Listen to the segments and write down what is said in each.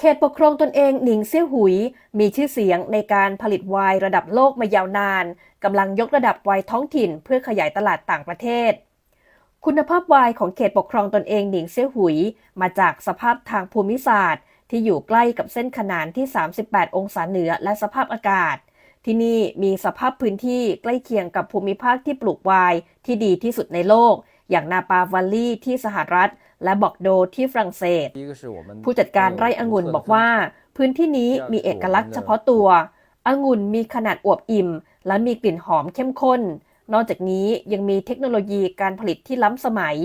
เขตปกครองตนเองหนิงเซี่ยหุย มีชื่อเสียงในการผลิตไวน์ระดับโลกมายาวนานกำลังยกระดับไวน์ท้องถิ่นเพื่อขยายตลาดต่างประเทศ คุณภาพไวน์ของเขตปกครองตนเองหนิงเซี่ยหุย มาจากสภาพทางภูมิศาสตร์ ที่อยู่ใกล้กับเส้นขนานที่ 38 องศาเหนือและสภาพอากาศ ที่นี่มีสภาพพื้นที่ใกล้เคียงกับภูมิภาคที่ปลูกไวน์ที่ดีที่สุดในโลก อย่างนาปาวัลลี่ที่สหรัฐ และบอกโดที่ฝรั่งเศส ผู้จัดการไร่องุ่นบอกว่า พื้นที่นี้มีเอกลักษณ์เฉพาะตัวองุ่นมีขนาดอวบอิ่ม และมีกลิ่นหอมเข้มข้น นอกจากนี้ยังมีเทคโนโลยีการผลิตที่ล้ำสมัย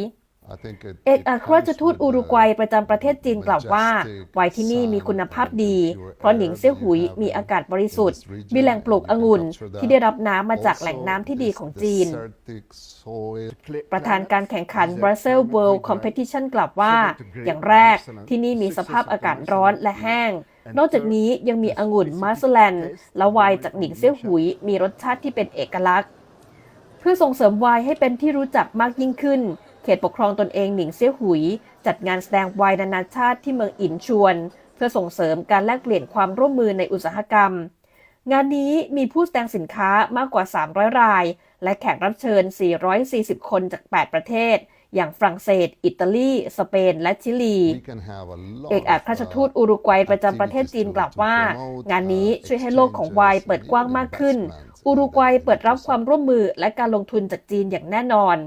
เอกอัครราชทูตอุรุกวัยประจำประเทศจีนกล่าวว่าไวน์ที่นี่มีคุณภาพดี เพราะหนิงเซี่ยวหุยมีอากาศบริสุทธิ์ มีแหล่งปลูกองุ่นที่ได้รับน้ำมาจากแหล่งน้ำที่ดีของจีน ประธานการแข่งขัน Brussels World Competition กล่าวว่า อย่างแรกที่นี่มีสภาพอากาศร้อนและแห้งนอกจากนี้ยังมีองุ่นมาสแลนและไวน์จากหนิงเซี่ยวหุย มีรสชาติที่เป็นเอกลักษณ์ เพื่อส่งเสริมไวน์ให้เป็นที่รู้จักมากยิ่งขึ้น เขตปกครองตนเองหนิงเซี่ยวหุย จัดงานแสดงไวน์นานาชาติที่เมืองอินชวน เพื่อส่งเสริมการแลกเปลี่ยนความร่วมมือในอุตสาหกรรม งานนี้มีผู้แสดงสินค้ามากกว่า 300 ราย และแขกรับเชิญ 440 คนจาก 8 ประเทศ อย่างฝรั่งเศส อิตาลี สเปน และชิลี เอกอัครราชทูตอุรุกวัยประจำประเทศจีนกล่าวว่า งานนี้ช่วยให้โลกของไวน์เปิดกว้างมากขึ้น อุรุกวัยเปิดรับความร่วมมือและการลงทุนจากจีนอย่างแน่นอน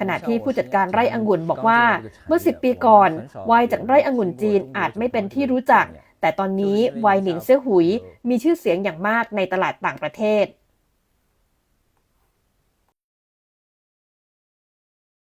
ขณะที่ผู้จัดการไร่องุ่นบอกว่าเมื่อ 10 ปีก่อนไวน์จากไร่องุ่นจีนอาจไม่เป็นที่รู้จัก แต่ตอนนี้ไวน์หนิงเซี่ยวหุยมีชื่อเสียงอย่างมากในตลาดต่างประเทศ